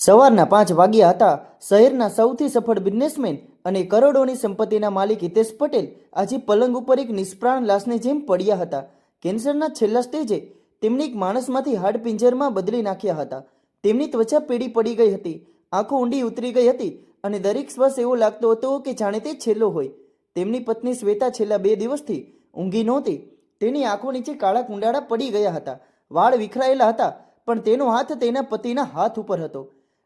સવારના પાંચ વાગ્યા હતા. શહેરના સૌથી સફળ બિઝનેસમેન અને કરોડોની સંપત્તિના માલિક હિતેશ પટેલ આજે પલંગ ઉપર એક નિષ્પ્રાણ લાશની જેમ પડ્યા હતા. કેન્સરના છેલ્લા સ્ટેજે તેમને એક માણસમાંથી હાડ પિંજરમાં બદલી નાખ્યા હતા. તેમની ત્વચા પીળી પડી ગઈ હતી. આંખો ઊંડી ઉતરી ગઈ હતી અને દરેક શ્વાસ એવો લાગતો હતો કે જાણે તે છેલ્લો હોય. તેમની પત્ની શ્વેતા છેલ્લા બે દિવસથી ઊંઘી નહોતી. તેની આંખો નીચે કાળા કુંડાળા પડી ગયા હતા. વાળ વિખરાયેલા હતા, પણ તેનો હાથ તેના પતિના હાથ ઉપર હતો.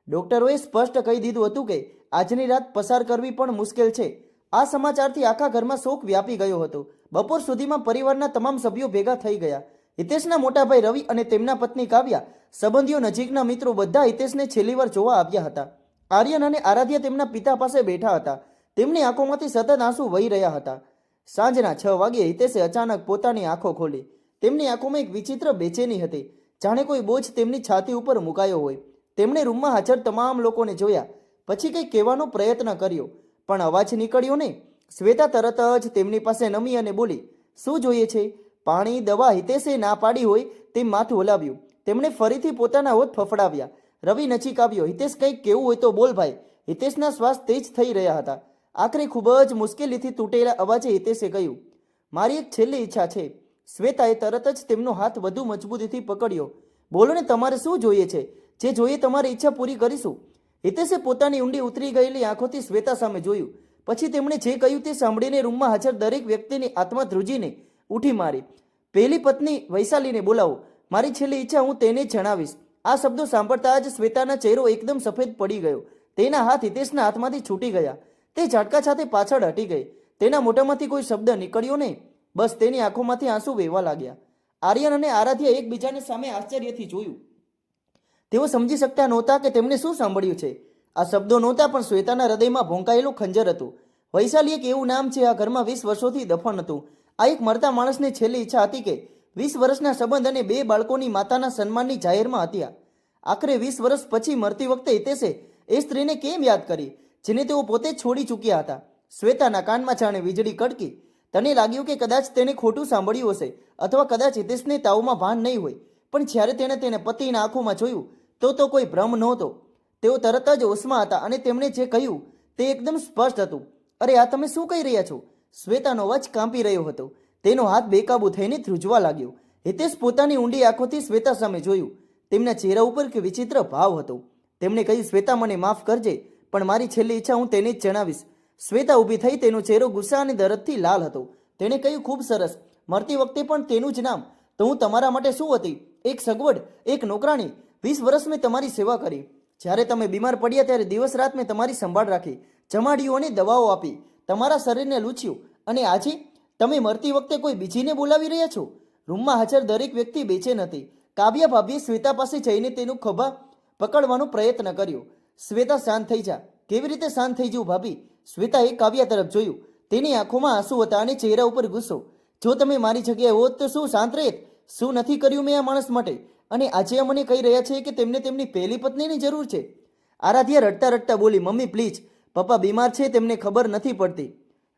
ડોક્ટરોએ સ્પષ્ટ કહી દીધું હતું કે આજની રાત પસાર કરવી પણ મુશ્કેલ છે. આ સમાચારથી આખા ઘરમાં શોક વ્યાપી ગયો હતો. બપોર સુધીમાં પરિવારના તમામ સભ્યો ભેગા થઈ ગયા. હિતેશના મોટાભાઈ રવિ અને તેમના પત્ની કાવ્યા, સંબંધીઓ નજીકના મિત્રો બધા હિતેશને છેલ્લી વાર જોવા આવ્યા હતા. આર્યન અને આરાધ્યા તેમના પિતા પાસે બેઠા હતા. તેમની આંખોમાંથી સતત આંસુ વહી રહ્યા હતા. સાંજના છ વાગ્યે હિતેશે અચાનક પોતાની આંખો ખોલી. તેમની આંખોમાં એક વિચિત્ર બેચેની હતી. જાણે કોઈ બોજ તેમની છાતી ઉપર મુકાયો હોય. તેમણે રૂમમાં હાજર તમામ લોકોને જોયા. પછી કંઈ કહેવાનો પ્રયત્ન કર્યો, પણ અવાજ નીકળ્યો નહીં. શ્વેતા તરત જ તેમની પાસે નમી અને બોલી, શું જોઈએ છે? પાણી, દવા હિતેશે ના પાડી હોય તેમ માથું હલાવ્યું. તેમણે ફરીથી પોતાના હોત ફફડાવ્યા. રવિ નજીક આવ્યો. હિતેશ કંઈક કેવું હોય તો બોલ ભાઈ. હિતેશના શ્વાસ તેજ થઈ રહ્યા હતા. આખરે ખૂબ જ મુશ્કેલીથી તૂટેલા અવાજે હિતેશે કહ્યું, મારી એક છેલ્લી ઈચ્છા છે. શ્વેતાએ તરત જ તેમનો હાથ વધુ મજબૂતીથી પકડ્યો. બોલો ને, તમારે શું જોઈએ છે? જે જોઈએ તમારી ઈચ્છા પૂરી કરીશું. હિતેશે પોતાની ઊંડી ઉતરી ગયેલી આંખોથી શ્વેતા સામે જોયું. પછી તેમણે જે કહ્યું તે સાંભળીને રૂમમાં હાજર દરેક વ્યક્તિની આત્મા ધ્રુજીને ઉઠી મારી. પહેલી પત્ની વૈશાલીને બોલાવો. મારી છેલ્લી ઈચ્છા હું તેને જણાવીશ. આ શબ્દો સાંભળતા જ શ્વેતાના ચહેરો એકદમ સફેદ પડી ગયો. તેના હાથ હિતેશના હાથમાંથી છૂટી ગયા. તે ઝાટકા સાથે પાછળ હટી ગઈ. તેના મોઢામાંથી કોઈ શબ્દ નીકળ્યો નહીં. બસ તેની આંખોમાંથી આંસુ વહેવા લાગ્યા. આર્યન અને આરાધ્યા એકબીજાને સામે આશ્ચર્યથી જોયું. તેઓ સમજી શકતા નહોતા કે તેમણે શું સાંભળ્યું છે. આ શબ્દો નહોતા, પણ શ્વેતાના હૃદયમાં ભોંકાયેલું ખંજર હતું. વૈશાલી એક એવું નામ છે, આ ઘરમાં વીસ વર્ષોથી દફન હતું. આ એક મરતા માણસની છેલ્લી ઈચ્છા હતી કે વીસ વર્ષના સંબંધ અને બે બાળકોની માતાના સન્માનની જાહેરમાં હતા આખરે વીસ વર્ષ પછી મરતી વખતે હિતેશે એ સ્ત્રીને કેમ યાદ કરી, જેને તેઓ પોતે છોડી ચૂક્યા હતા? શ્વેતાના કાનમાં જાણે વીજળી કડકી. તને લાગ્યું કે કદાચ તેને ખોટું સાંભળ્યું હશે, અથવા કદાચ હિતેશને તાવમાં ભાન નહીં હોય. પણ જ્યારે તેણે તેને પતિના આંખોમાં જોયું તો તો કોઈ ભ્રમ નહોતો. તેઓ તરત જ હોશમાં હતા અને તેમણે જે કહ્યું તે એકદમ સ્પષ્ટ હતું. અરે, આ તમે શું કહી રહ્યા છો? શ્વેતાનો અવાજ કાંપી રહ્યો હતો. તેનો હાથ બેકાબુ થઈને ધ્રુજવા લાગ્યો. હિતેશ પોતાની ઊંડી આંખોથી શ્વેતા સામે જોયું. તેમના ચહેરા ઉપર કે વિચિત્ર ભાવ હતો. તેમણે કહ્યું, શ્વેતા, મને માફ કરજે, પણ મારી છેલ્લી ઈચ્છા હું તેને જ જણાવીશ. શ્વેતા ઊભી થઈ તેનો ચહેરો ગુસ્સા અને દરદથી લાલ હતો. તેણે કહ્યું, ખૂબ સરસ. મરતી વખતે પણ તેનું જ નામ. તો હું તમારા માટે શું હતી? એક સગવડ, એક નોકરાણી વીસ વર્ષ મેં તમારી સેવા કરી. જ્યારે તમે બીમાર પડ્યા ત્યારે દિવસ રાત મેં તમારી સંભાળ રાખી. જમાડ્યું અને દવાઓ આપી. તમારા શરીરને લૂછ્યું. અને આજે તમે મરતી વખતે કોઈ બીજીને બોલાવી રહ્યા છો? રૂમમાં હાજર દરેક વ્યક્તિ બેચેન હતી. કાવ્યા ભાભીએ શ્વેતા પાસે જઈને તેનું ખભા પકડવાનો પ્રયત્ન કર્યો. શ્વેતા શાંત થઈ જા. કેવી રીતે શાંત થઈ જવું ભાભી? શ્વેતાએ કાવ્યા તરફ જોયું. તેની આંખોમાં આંસુ હતા અને ચહેરા ઉપર ગુસ્સો. જો તમે મારી જગ્યાએ હોત તો શું શાંત રહેત શું નથી કર્યું મેં આ માણસ માટે? અને આજે મને કહી રહ્યા છે કે તેમને તેમની પહેલી પત્નીની જરૂર છે. આરાધ્યા રડતા રડતા બોલી, મમ્મી પ્લીઝ પપ્પા બીમાર છે, તેમને ખબર નથી પડતી.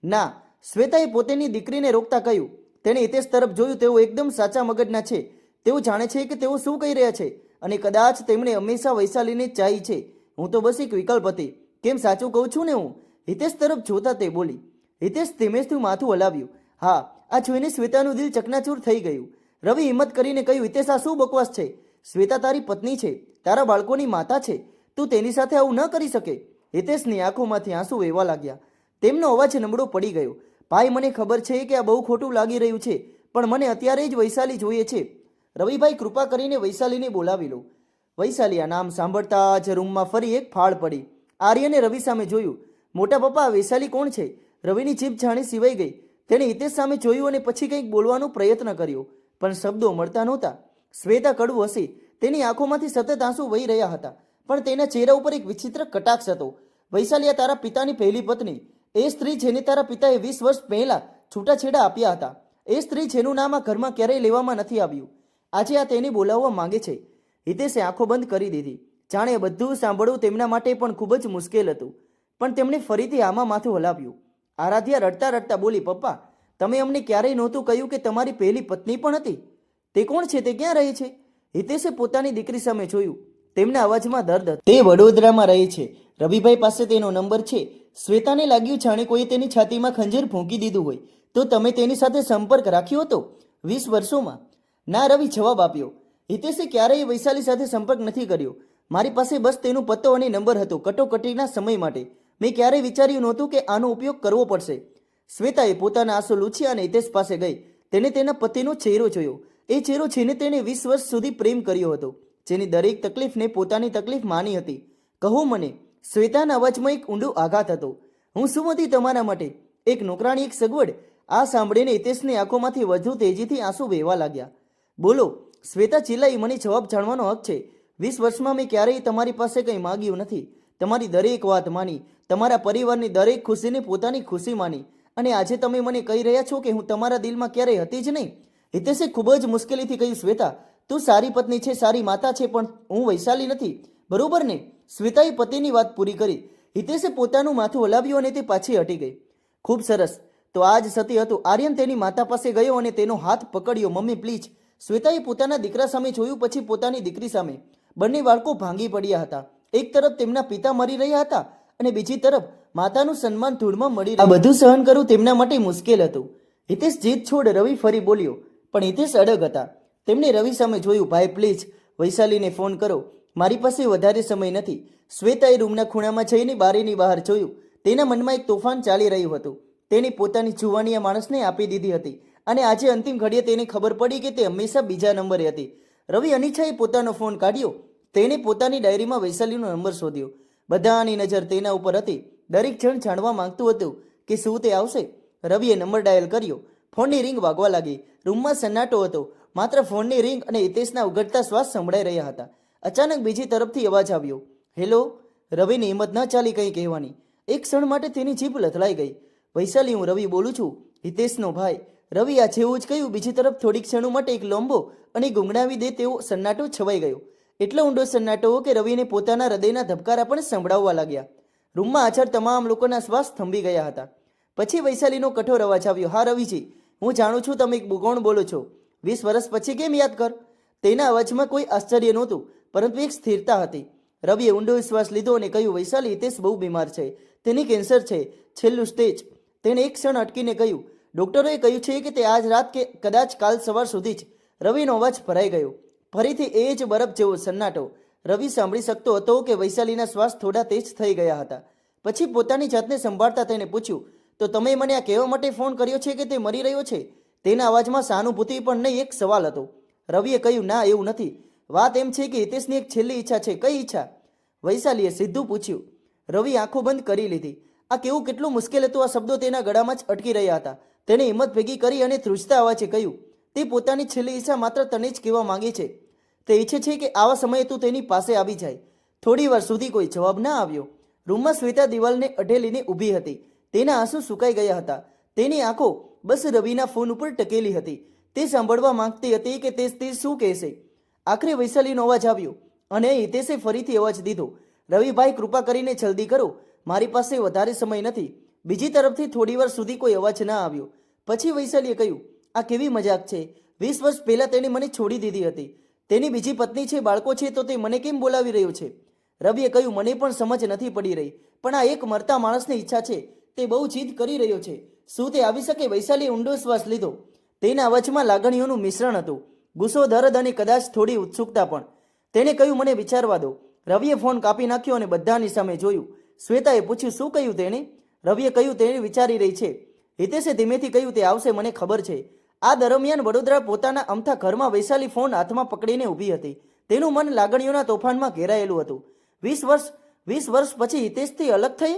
ના. શ્વેતાએ પોતેની દીકરીને રોકતા કહ્યું, તેણે હિતેશ તરફ જોયું, તેઓ એકદમ સાચા મગજના છે. તેઓ જાણે છે કે તેઓ શું કહી રહ્યા છે અને કદાચ તેમણે હંમેશા વૈશાલીને ચાહી છે. હું તો બસ એક વિકલ્પ હતી. કેમ સાચું કહું છું ને હું? હિતેશ તરફ જોતા તે બોલી, હિતેશ ધીમેથી માથું હલાવ્યું. હા, આ જોઈને શ્વેતાનું દિલ ચકનાચૂર થઈ ગયું. રવિ હિંમત કરીને કહ્યું, હિતેશ, આ શું બકવાસ છે? શ્વેતા તારી પત્ની છે, તારા બાળકોની માતા છે. તું તેની સાથે આવું ન કરી શકે. હિતેશની આંખોમાંથી આંસુ વહેવા લાગ્યા. તેમનો અવાજ નબળો પડી ગયો. ભાઈ, મને ખબર છે કે આ બહુ ખોટું લાગી રહ્યું છે, પણ મને અત્યારે જ વૈશાલી જોઈએ છે. રવિભાઈ કૃપા કરીને વૈશાલીને બોલાવી લો. વૈશાલી આ નામ સાંભળતા જ રૂમમાં ફરી એક ફાળ પડી. આર્યને રવિ સામે જોયું. મોટા પપ્પા વૈશાલી કોણ છે? રવિની જીભ જાણે સિવાઈ ગઈ. તેણે હિતેશ સામે જોયું અને પછી કંઈક બોલવાનો પ્રયત્ન કર્યો. પણ શબ્દો મળતા નહોતા. શ્વેતા કડવું હસી. તેની આંખોમાંથી સતત આંસુ વહી રહ્યા હતા. પણ તેના ચહેરા ઉપર એક વિચિત્ર કટાક્ષ હતો. વૈશાલી તારા પિતાની પહેલી પત્ની. એ સ્ત્રી જેને તારા પિતાએ વીસ વર્ષ પહેલા છૂટાછેડા આપ્યા હતા. એ સ્ત્રી જેનું નામ આ ઘરમાં ક્યારેય લેવામાં નથી આવ્યું. આજે આ તેને બોલાવવા માંગે છે. હિતેશે આંખો બંધ કરી દીધી. જાણે બધું સાંભળવું તેમના માટે પણ ખૂબ જ મુશ્કેલ હતું. પણ તેમણે ફરીથી આમાં માથું હલાવ્યું. આરાધ્યા રડતા રડતા બોલી, પપ્પા તમે અમને ક્યારેય નહોતું કહ્યું કે તમારી પહેલી પત્ની પણ હતી? તે કોણ છે? તે ક્યાં રહે છે? હિતેશે પોતાની દીકરી સામે જોયું. તેમના અવાજમાં દર્દ તે વડોદરામાં રહે છે. રવિભાઈ પાસે તેનો નંબર છે. શ્વેતાને લાગ્યું જાણે કોઈએ તેની છાતીમાં ખંજર ફૂંકી દીધું હોય. તો તમે તેની સાથે સંપર્ક રાખ્યો હતો? વીસ વર્ષોમાં. ના, રવિ જવાબ આપ્યો. હિતેશે ક્યારેય વૈશાલી સાથે સંપર્ક નથી કર્યો. મારી પાસે બસ તેનો પત્તો અને નંબર હતો, કટોકટીના સમય માટે. મેં ક્યારેય વિચાર્યું નહોતું કે આનો ઉપયોગ કરવો પડશે. શ્વેતાએ પોતાના આંસુ લૂછ્યા અને હિતેશ પાસે ગઈ. તેને તેના પતિનો ચહેરો જોયો. એ ચહેરો જેને તેણે વીસ વર્ષ સુધી પ્રેમ કર્યો હતો, જેની દરેક તકલીફને પોતાની તકલીફ માની હતી. કહો મને, શ્વેતાના અવાજમાં એક ઊંડો આઘાત હતો. હું શું હતી તમારા માટે? એક નોકરાણી, એક સગવડ? આ સાંભળીને હિતેશની આંખોમાંથી વધુ તેજીથી આંસુ વહેવા લાગ્યા. બોલો, શ્વેતા ચિલ્લાઈ, મને જવાબ જાણવાનો હક છે. વીસ વર્ષમાં મેં ક્યારેય તમારી પાસે કંઈ માગ્યું નથી. તમારી દરેક વાત માની, તમારા પરિવારની દરેક ખુશીને પોતાની ખુશી માની. અને આજે તમે મને કહી રહ્યા છો કે હું તમારા દિલમાં ક્યારેય હતી જ નહીં. હિતેશે ખૂબ જ મુશ્કેલીથી કહ્યું, શ્વેતા, તું સારી પત્ની છે, સારી માતા છે, પણ હું વૈશાલી નથી. બરોબર ને? શ્વેતાએ પતિની વાત પૂરી કરી. હિતેશે પોતાનું માથું હલાવ્યું અને તે પાછી હટી ગઈ. ખૂબ સરસ. તો આ જ સતી હતું. આર્યન તેની માતા પાસે ગયો અને તેનો હાથ પકડ્યો. Mummy, please. શ્વેતાએ પોતાના દીકરા સામે જોયું, પછી પોતાની દીકરી સામે. બંને બાળકો ભાંગી પડ્યા હતા. એક તરફ તેમના પિતા મરી રહ્યા હતા અને બીજી તરફ માતાનું સન્માન ધૂળમાં મળી આ બધું સહન કરવું તેમના માટે મુશ્કેલ હતું. હિતેશ જીત છોડ રવિ ફરી બોલ્યો, પણ હિતેશ અડગ હતા. તેમણે રવિ સામે જોયું, ભાઈ પ્લીઝ વૈશાલીને ફોન કરો. મારી પાસે વધારે સમય નથી. શ્વેતાએ રૂમના ખૂણામાં જઈને બારીની બહાર જોયું. તેના મનમાં એક તોફાન ચાલી રહ્યું હતું. તેની પોતાની જુવાની માણસને આપી દીધી હતી. અને આજે અંતિમ ઘડીએ તેને ખબર પડી કે તે હંમેશા બીજા નંબરે હતી. રવિ અનિચ્છાએ પોતાનો ફોન કાઢ્યો. તેણે પોતાની ડાયરીમાં વૈશાલીનો નંબર શોધ્યો. બધાની નજર તેના ઉપર હતી. દરેક જણ જાણવા માંગતું હતું કે શું તે આવશે? રવિએ નંબર ડાયલ કર્યો. ફોનની રિંગ વાગવા લાગી. રૂમમાં સન્નાટો હતો. માત્ર ફોનની રિંગ અને હિતેશના ઉગડતા શ્વાસ સંભળાઈ રહ્યા હતા. અચાનક બીજી તરફથી અવાજ આવ્યો. હેલો, રવિની હિંમત ન ચાલી કંઈ કહેવાની. એક ક્ષણ માટે તેની જીભ લથલાઈ ગઈ. વૈશાલી, હું રવિ બોલું છું. હિતેશનો ભાઈ. રવિ આ જેવું જ કહ્યું. બીજી તરફ થોડીક ક્ષણો માટે એક લોંબો અને ગુંગણાવી દે તેવો સન્નાટો છવાઈ ગયો. એટલો ઊંડો સન્નાટો કે રવિને પોતાના હૃદયના ધબકારા પણ સંભળાવવા લાગ્યા. રૂમમાં હાજર તમામ લોકોના શ્વાસ થંભી ગયા હતા. પછી વૈશાલીનો કઠોર અવાજ આવ્યો, હા, રવિજી, હું જાણું છું તમે એક ભૂગોણ બોલો છો. વીસ વર્ષ પછી કેમ યાદ કર? તેના અવાજમાં કોઈ આશ્ચર્ય નહોતું, પરંતુ એક સ્થિરતા હતી. રવિએ ઊંડો વિશ્વાસ લીધો અને કહ્યું, વૈશાલી હિતેશ બહુ બીમાર છે. તેની કેન્સર છે. છેલ્લું સ્ટેજ. તેણે એક ક્ષણ અટકીને કહ્યું, ડૉક્ટરોએ કહ્યું છે કે તે આજ રાત કે કદાચ કાલ સવાર સુધી જ. રવિનો અવાજ ભરાઈ ગયો. ફરીથી એ જ બરફ જેવો સન્નાટો. રવિ સાંભળી શકતો હતો કે વૈશાલીના શ્વાસ થોડા તેજ થઈ ગયા હતા. પછી પોતાની જાતને સંભાળતા તેને પૂછ્યું, તો તમે મને આ કહેવા માટે ફોન કર્યો છે કે તે મરી રહ્યો છે? તેના અવાજમાં સહાનુભૂતિ પણ નહીં, એક સવાલ હતો. રવિએ કહ્યું, ના, એવું નથી. વાત એમ છે કે હિતેશની એક છેલ્લી ઈચ્છા છે. કઈ ઈચ્છા? વૈશાલીએ સીધું પૂછ્યું. રવિ આંખો બંધ કરી લીધી. આ કેવું કેટલું મુશ્કેલ હતું? આ શબ્દો તેના ગળામાં જ અટકી રહ્યા હતા. તેને હિંમત ભેગી કરી અને ધ્રુજતા અવાજે કહ્યું, તે પોતાની છેલ્લી ઈચ્છા માત્ર તને જ કહેવા માંગે છે. તે ઈચ્છે છે કે આવા સમયે તું તેની પાસે આવી જાય. થોડી વાર સુધી કોઈ જવાબ ના આવ્યો. રૂમમાં શ્વેતા દિવાલને અઢેલીને ઊભી હતી. તેના આંસુ સુકાઈ ગયા હતા. તેની આંખો બસ રવિના ફોન ઉપર ટકેલી હતી. તે સાંભળવા માંગતી હતી કે તે તે શું કહેશે? આખરે વૈશાલીનો અવાજ આવ્યો અને હિતેશે ફરીથી અવાજ દીધો. રવિભાઈ, કૃપા કરીને જલ્દી કરો. મારી પાસે વધારે સમય નથી. બીજી તરફથી થોડી વાર સુધી કોઈ અવાજ ના આવ્યો. પછી વૈશાલીએ કહ્યું, આ કેવી મજાક છે. વીસ વર્ષ પહેલાં તેણે મને છોડી દીધી હતી. તેની બીજી પત્ની છે, બાળકો છે, તો તે મને કેમ બોલાવી રહ્યો છે? રવિએ કહ્યું, મને પણ સમજ નથી પડી રહી, પણ આ એક મરતા માણસની ઈચ્છા છે, તે બહુ જીદ કરી રહ્યો છે. શું તે આવી શકે? વૈશાલીએ ઊંડો શ્વાસ લીધો. તેના અવાજમાં લાગણીઓનું મિશ્રણ હતું. ગુસ્સો, દર્દ અને કદાચ થોડી ઉત્સુકતા પણ. તેણે કહ્યું, મને વિચારવા દો. રવિએ ફોન કાપી નાખ્યો અને બધાની સામે જોયું. શ્વેતાએ પૂછ્યું, શું કહ્યું તેણે? રવિએ કહ્યું, તેણે વિચારી રહી છે. હિતેશે ધીમેથી કહ્યું, તે આવશે, મને ખબર છે. આ દરમિયાન વડોદરા પોતાના અમથા ઘરમાં વૈશાલી ફોન હાથમાં પકડીને ઊભી હતી. તેનું મન લાગણીઓના તોફાનમાં ઘેરાયેલું હતું. વીસ વર્ષ વીસ વર્ષ પછી હિતેશથી અલગ થઈ?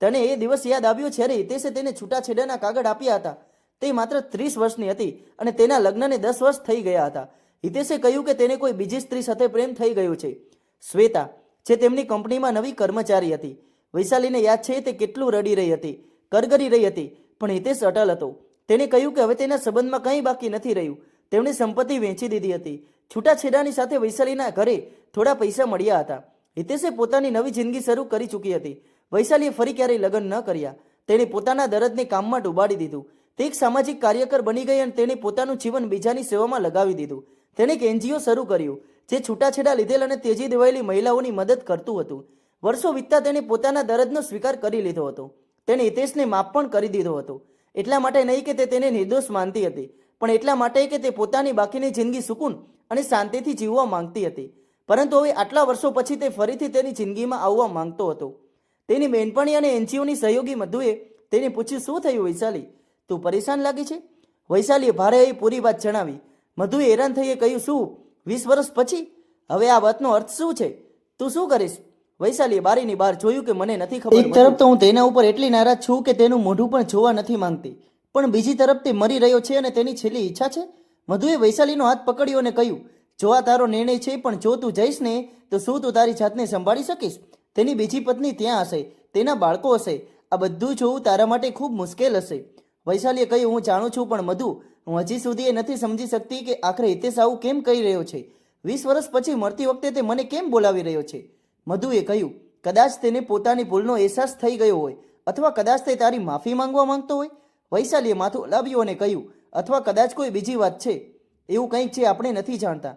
તને એ દિવસ યાદ આવ્યો જ્યારે હિતેશે તેને છૂટાછેડાના કાગળ આપ્યા હતા. તે માત્ર ત્રીસ વર્ષની હતી અને તેના લગ્નને દસ વર્ષ થઈ ગયા હતા. હિતેશે કહ્યું કે તેને કોઈ બીજી સ્ત્રી સાથે પ્રેમ થઈ ગયો છે. શ્વેતા, જે તેમની કંપનીમાં નવી કર્મચારી હતી. વૈશાલીને યાદ છે તે કેટલું રડી રહી હતી, કરગરી રહી હતી, પણ હિતેશ અટલ હતો. તેણે કહ્યું કે હવે તેના સંબંધમાં કંઈ બાકી નથી રહ્યું. તેમણે સંપત્તિ વેચી દીધી હતી. છૂટાછેડાની સાથે વૈશાલીના ઘરે થોડા પૈસા મળ્યા હતા. હિતેશે પોતાની નવી જિંદગી શરૂ કરી ચૂકી હતી. વૈશાલીએ ફરી ક્યારેય લગ્ન ન કર્યા. તેણે પોતાના દરદને કામમાં ડૂબાડી દીધું. તે એક સામાજિક કાર્યકર બની ગઈ અને તેણે પોતાનું જીવન બીજાની સેવામાં લગાવી દીધું. તેણે એક એનજીઓ શરૂ કર્યું, જે છૂટાછેડા લીધેલ અને તેજી દેવાયેલી મહિલાઓની મદદ કરતું હતું. વર્ષો વીતતા તેણે પોતાના દરદનો સ્વીકાર કરી લીધો હતો. તેણે હિતેશને માફ પણ કરી દીધો હતો. એટલા માટે નહીં કે તે તેને નિર્દોષ માનતી હતી, પણ એટલા માટે કે તે પોતાની બાકીની જિંદગી સુકૂન અને શાંતિથી જીવવા માંગતી હતી. પરંતુ હવે આટલા વર્ષો પછી તે ફરીથી તેની જિંદગીમાં આવવા માંગતો હતો. તેની બહેનપણી અને એનજીઓની સહયોગી મધુએ તેને પૂછ્યું, શું થયું વૈશાલી? તું પરેશાન લાગે છે? વૈશાલીએ ભારે એ પૂરી વાત જણાવી. મધુએ હેરાન થઈએ કહ્યું, શું? વીસ વર્ષ પછી? હવે આ વાતનો અર્થ શું છે? તું શું કરીશ? વૈશાલીએ બારીની બહાર જોયું કે મને નથી ખબર એક તરફ તો હું તેના ઉપર એટલી નારાજ છું કે તેનું મોઢું પણ જોવા નથી માંગતી પણ બીજી તરફ તે મરી રહ્યો છે અને તેની છેલ્લી ઈચ્છા છે? મધુએ વૈશાલીનો હાથ પકડ્યો અને કહ્યું જો આ તારો નિર્ણય છે પણ જો તું જઈશ ને તો શું તું તારી જાતને સંભાળી શકીશ? તેની બીજી પત્ની ત્યાં હશે તેના બાળકો હશે આ બધું જોવું તારા માટે ખૂબ મુશ્કેલ હશે. વૈશાલીએ કહ્યું હું જાણું છું પણ મધુ હું હજી સુધી એ નથી સમજી શકતી કે આખરે હિતેશ આવું કેમ કહી રહ્યો છે? વીસ વર્ષ પછી મળતી વખતે તે મને કેમ બોલાવી રહ્યો છે? મધુએ કહ્યું, કદાચ તેને પોતાની ભૂલનો અહેસાસ થઈ ગયો હોય અથવા કદાચ તે તારી માફી માંગવા માંગતો હોય? વૈશાલીએ માથું હલાવ્યું અને કહ્યું, અથવા કદાચ કોઈ બીજી વાત છે? એવું કંઈક છે આપણે નથી જાણતા.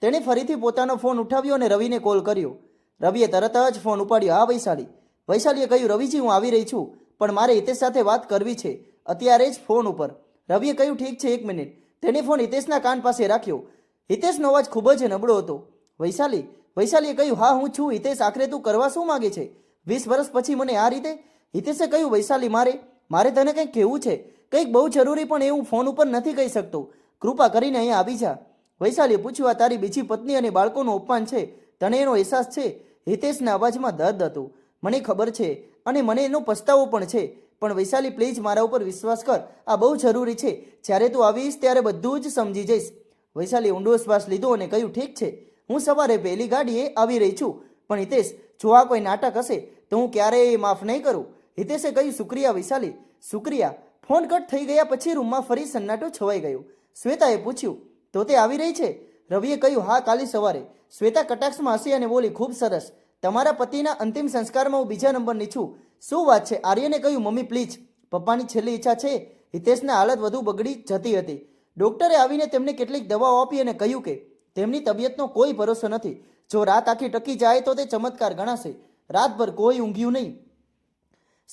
તેણે ફરીથી પોતાનો ફોન ઉઠાવ્યો અને રવિને કોલ કર્યો. રવિએ તરત જ ફોન ઉપાડ્યો, હા વૈશાલી. વૈશાલીએ કહ્યું, રવિજી, હું આવી રહી છું, પણ મારે હિતેશ સાથે વાત કરવી છે, અત્યારે જ ફોન ઉપર. રવિએ કહ્યું, ઠીક છે, એક મિનિટ. તેણે ફોન હિતેશના કાન પાસે રાખ્યો. હિતેશનો અવાજ ખૂબ જ નબળો હતો. વૈશાલી વૈશાલીએ કહ્યું, હા, હું છું, હિતેશ, આખરે તું કરવા શું માગે છે? વીસ વર્ષ પછી મને આ રીતે? હિતેશે કહ્યું, વૈશાલી, મારે મારે તને કંઈક કહેવું છે. કંઈક બહુ જરૂરી પણ એવું ફોન ઉપર નથી કહી શકતો. કૃપા કરીને અહીંયા આવી જા. વૈશાલીએ પૂછ્યું, આ તારી બીજી પત્ની અને બાળકોનું અપમાન છે? તને એનો અહેસાસ છે? હિતેશના અવાજમાં દર્દ હતું. મને ખબર છે અને મને એનો પસ્તાવો પણ છે. પણ વૈશાલી, પ્લીઝ મારા ઉપર વિશ્વાસ કર. આ બહુ જરૂરી છે. જ્યારે તું આવીશ, ત્યારે બધું જ સમજી જઈશ. વૈશાલી ઊંડો શ્વાસ લીધો અને કહ્યું, ઠીક છે. હું સવારે પહેલી ગાડીએ આવી રહી છું, પણ હિતેશ, જો આ કોઈ નાટક હશે, તો હું ક્યારેય માફ નહીં કરું. હિતેશે કહ્યું શુક્રિયા વિશાલી શુક્રિયા ફોન કટ થઈ ગયા પછી રૂમમાં ફરી સન્નાટો છવાઈ ગયો. શ્વેતાએ પૂછ્યું, તો તે આવી રહી છે? રવિએ કહ્યું, હા, કાલે સવારે. શ્વેતા કટાક્ષમાં હસી અને બોલી, ખૂબ સરસ. તમારા પતિના અંતિમ સંસ્કારમાં હું બીજા નંબરની છું. શું વાત છે? આર્યને કહ્યું, મમ્મી, પ્લીઝ. પપ્પાની છેલ્લી ઈચ્છા છે. હિતેશના હાલત વધુ બગડી જતી હતી. ડોક્ટરે આવીને તેમને કેટલીક દવાઓ આપી અને કહ્યું કે તેમની તબિયતનો કોઈ ભરોસો નથી. જો રાત આખી ટકી જાય તો તે ચમત્કાર ગણાશે. રાતભર કોઈ ઊંઘ્યું નહીં.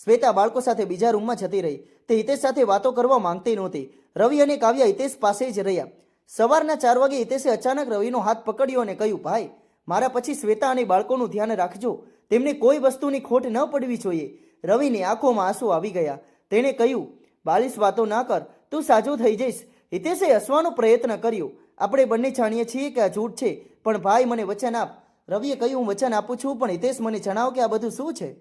શ્વેતા બાળકો સાથે બીજા રૂમમાં જતી રહી. તે હિતેશ સાથે વાતો કરવા માંગતી નહોતી. રવિ અને કાવ્યા હિતેશ પાસે જ રહ્યા. સવારના ચાર વાગે હિતેશે અચાનક રવિનો હાથ પકડ્યો અને કહ્યું, ભાઈ, મારા પછી શ્વેતા અને બાળકોનું ધ્યાન રાખજો. તેમને કોઈ વસ્તુની ખોટ ન પડવી જોઈએ. રવિની આંખોમાં આંસુ આવી ગયા. તેણે કહ્યું બાલિશ વાતો ના કર. તું સાજો થઈ જઈશ. હિતેશે હસવાનો પ્રયત્ન કર્યો. આપણે બંને જાણીએ છીએ કે આ જૂઠ છે. પણ ભાઈ મને વચન આપ. રવિએ કહ્યું, હું વચન આપું છું, પણ હિતેશ મને જણાવો કે આ બધું શું છે?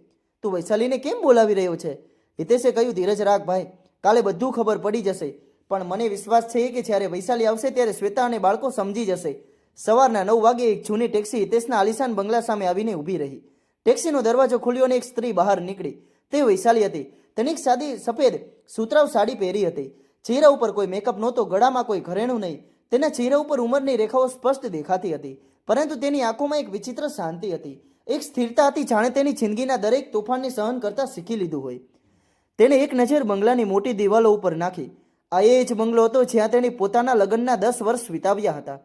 તું વૈશાલીને કેમ બોલાવી રહ્યો છે? હિતેશે કહ્યું, ધીરજ રાખ ભાઈ. કાલે બધું ખબર પડી જશે. પણ મને વિશ્વાસ છે કે જ્યારે વૈશાલી આવશે ત્યારે શ્વેતા અને બાળકો સમજી જશે. સવારના નવ વાગે એક જૂની ટેક્સી હિતેશના આલિશાન બંગલા સામે આવીને ઊભી રહી. ટેક્સીનો દરવાજો ખુલ્યો અને એક સ્ત્રી બહાર નીકળી. તે વૈશાલી હતી. તેની સાદી સફેદ સુતરાવ સાડી પહેરી હતી. ચહેરા ઉપર કોઈ મેકઅપ નહોતો, ગળામાં કોઈ ઘરેણું નહીં. તેના ચહેરા ઉપર ઉંમરની રેખાઓ સ્પષ્ટ દેખાતી હતી, પરંતુ તેની આંખોમાં એક વિચિત્ર શાંતિ હતી. એક સ્થિરતા હતી જાણે તેની જિંદગીના દરેક તોફાનને સહન કરતા શીખી લીધું હોય. તેણે એક નજર બંગલાની મોટી દિવાલો ઉપર નાખી. આ એ જ બંગલો હતો જ્યાં તેણે પોતાના લગ્નના દસ વર્ષ વિતાવ્યા હતા.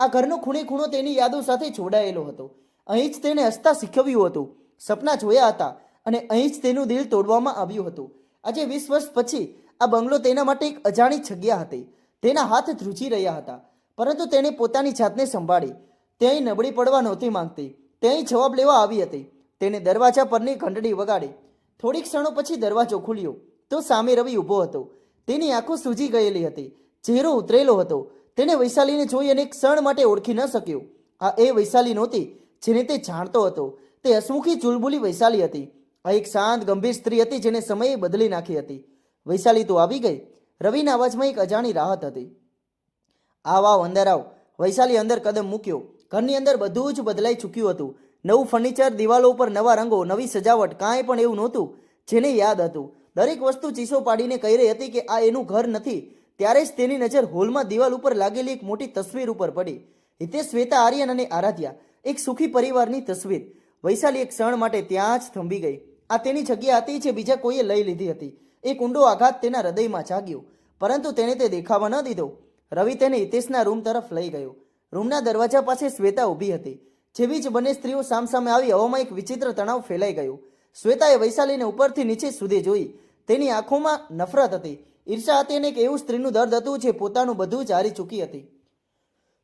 આ ઘરનો ખૂણે ખૂણો તેની યાદો સાથે જોડાયેલો હતો. અહીં જ તેણે હસતા શીખવ્યું હતું. સપના જોયા હતા અને અહીં જ તેનું દિલ તોડવામાં આવ્યું હતું. આજે વીસ વર્ષ પછી આ બંગલો તેના માટે એક અજાણી જગ્યા હતી. તેના હાથ ધ્રુજી રહ્યા હતા. પરંતુ તેણે પોતાની જાતને સંભાળી. તે નબળી પડવા નહોતી માંગતી. તે જવાબ લેવા આવી હતી. તેણે દરવાજા પરની ઘંટડી વગાડી. થોડીક ક્ષણો પછી દરવાજો ખુલ્યો. તો સામે રવિ ઊભો હતો. તેની આંખો સૂજી ગયેલી હતી. ચહેરો ઉતરેલો હતો. તેને વૈશાલીને જોઈ અને ક્ષણ માટે ઓળખી ન શક્યો. આ એ વૈશાલી નહોતી, જેને તે જાણતો હતો. તે હસમુખી ચુલબુલી વૈશાલી હતી. આ એક શાંત, ગંભીર સ્ત્રી હતી જેને સમયે બદલી નાખી હતી. વૈશાલી તો આવી ગઈ. રવિના અવાજમાં એક અજાણી રાહત હતી. આવ આવ, અંદર આવ. વૈશાલી અંદર કદમ મૂક્યો. ઘરની અંદર બધું જ બદલાઈ ચૂક્યું હતું. નવું ફર્નિચર, દિવાલો ઉપર નવા રંગો, નવી સજાવટ, કાંઈ પણ એવું નહોતું, જેને યાદ હતું. દરેક વસ્તુ ચીસો પાડીને કહી રહી હતી કે આ એનું ઘર નથી. ત્યારે જ તેની નજર હોલમાં દિવાલ ઉપર લાગેલી એક મોટી તસવીર ઉપર પડી. હિતેશ, શ્વેતા, આર્યન અને આરાધ્યા, એક સુખી પરિવારની તસવીર. વૈશાલી એક ક્ષણ માટે ત્યાં જ થંભી ગઈ. આ તેની જગ્યા હતી જે બીજા કોઈએ લઈ લીધી હતી. એક ઊંડો આઘાત તેના હૃદયમાં જાગ્યો. પરંતુ તેણે તે દેખાવા ન દીધો. રવિ તેને હિતેશના રૂમ તરફ લઈ ગયો. રૂમના દરવાજા પાસે શ્વેતા ઊભી હતી. જેવી જ બંને સ્ત્રીઓ સામસામે આવી હવામાં એક વિચિત્ર તણાવ ફેલાઈ ગયો. શ્વેતાએ વૈશાલીને ઉપરથી નીચે સુધી જોઈ. તેની આંખોમાં નફરત હતી. ઈર્ષા હતી અને એક એવું સ્ત્રીનું દર્દ હતું જે પોતાનું બધું જ હારી ચૂકી હતી.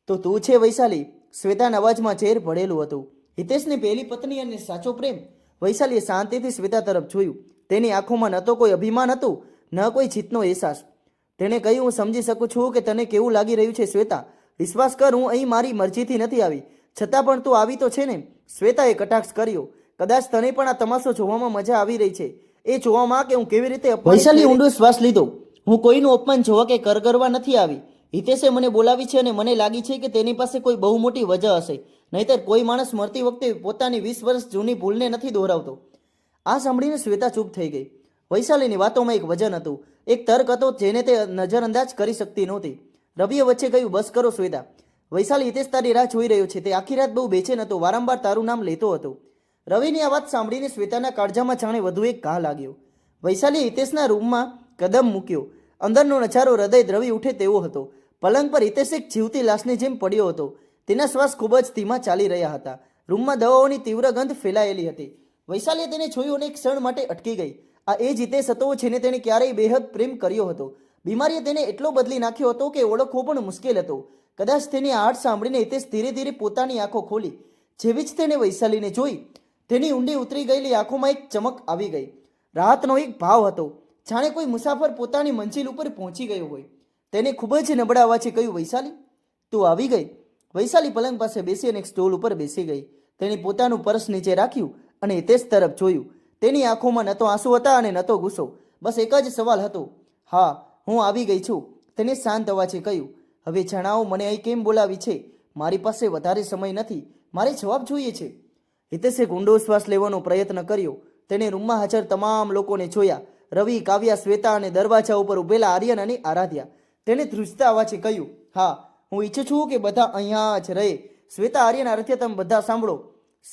તો તું છે વૈશાલી? શ્વેતાના અવાજમાં ઝેર ભળેલું હતું. હિતેશની પહેલી પત્ની અને સાચો પ્રેમ? વૈશાલીએ શાંતિથી શ્વેતા તરફ જોયું. તેની આંખોમાં ન તો કોઈ અભિમાન હતું ન કોઈ જીતનો અહેસાસ. તેણે કહ્યું હું સમજી શકું છું કે તને કેવું લાગી રહ્યું છે શ્વેતા. વિશ્વાસ કર હું અહીં મારી મરજીથી નથી આવી. છતાં પણ તું આવી તો છે ને. શ્વેતાએ કટાક્ષ કર્યો. કદાચ તને પણ આ તમાશો જોવામાં મજા આવી રહી છે. એ જોવામાં કે હું કેવી રીતે વૈશાલી ઊંડો શ્વાસ લીધો. હું કોઈનું અપમાન જોવા કે કરગરવા નથી આવી. હિતેશે મને બોલાવી છે અને મને લાગી છે કે તેની પાસે કોઈ બહુ મોટી વજહ હશે. નહીતર કોઈ માણસ મરતી વખતે પોતાની વીસ વર્ષ જૂની ભૂલને નથી દોહરાવતો. આ સાંભળીને શ્વેતા ચૂપ થઈ ગઈ. વૈશાલીની વાતોમાં એક વજન હતું. એક તર્ક હતો જેને તે નજરઅંદાજ કરી શકતી નહોતી. રવિએ વચ્ચે કહ્યું, બસ કરો શ્વેતા. વૈશાલી હિતેશ તારી રાહ જોઈ રહ્યો છે. તે આખી રાત બહુ બેચેન હતો. વારંવાર તારું નામ લેતો હતો. રવિની આ વાત સાંભળીને શ્વેતાના કાળજામાં જાણે વધુ એક ઘા લાગ્યો. વૈશાલીએ હિતેશના રૂમમાં કદમ મૂક્યો. અંદરનો નજારો હૃદય દ્રવી ઉઠે તેવો હતો. પલંગ પર હિતેશ એક જીવતી લાશની જેમ પડ્યો હતો. તેના શ્વાસ ખૂબ જ ધીમા ચાલી રહ્યા હતા. રૂમમાં દવાઓની તીવ્ર ગંધ ફેલાયેલી હતી. વૈશાલીએ તેને જોયું અને એક ક્ષણ માટે અટકી ગઈ. આ એ જીતેશ હતો જેને તેણે ક્યારેય બેહદ પ્રેમ કર્યો હતો. બીમારીએ તેને એટલો બદલી નાખ્યો હતો કે ઓળખવો પણ મુશ્કેલ હતો. કદાચ તેની આર્ટ સાંભળીને હિતેશ ધીરે ધીરે પોતાની આંખો ખોલી. જેવી જ તેને વૈશાલીને જોઈ, તેની ઊંડી ઉતરી ગયેલી આંખોમાં એક ચમક આવી ગઈ. રાહતનો એક ભાવ હતો. જાણે કોઈ મુસાફર પોતાની મંજિલ ઉપર પહોંચી ગયો હોય. તેને ખૂબ જ નબળા અવાજે કહ્યું, વૈશાલી, તું આવી ગઈ. વૈશાલી પલંગ પાસે બેસી અને એક સ્ટોલ ઉપર બેસી ગઈ. તેણે પોતાનું પર્સ નીચે રાખ્યું અને હિતેશ તરફ જોયું. તેની આંખોમાં ન તો આંસુ હતા અને ન તો ગુસ્સો. બસ એક જ સવાલ હતો. હા, હું આવી ગઈ છું. તેને શાંત અવાજે કહ્યું. હવે જણાવો મને અહીં કેમ બોલાવી છે? મારી પાસે વધારે સમય નથી. મારે જવાબ જોઈએ છે. હિતેશે ગુંડો શ્વાસ લેવાનો પ્રયત્ન કર્યો. તેણે રૂમમાં હાજર તમામ લોકોને જોયા. રવિ, કાવ્યા, શ્વેતા અને દરવાજા ઉપર ઉભેલા આર્યન અને આરાધ્યા. તેણે ધ્રુજતા અવાજે કહ્યું. હા, હું ઈચ્છું છું કે બધા અહીંયા જ રહે. શ્વેતા, આર્યન, આરાધ્યા, તમે બધા સાંભળો.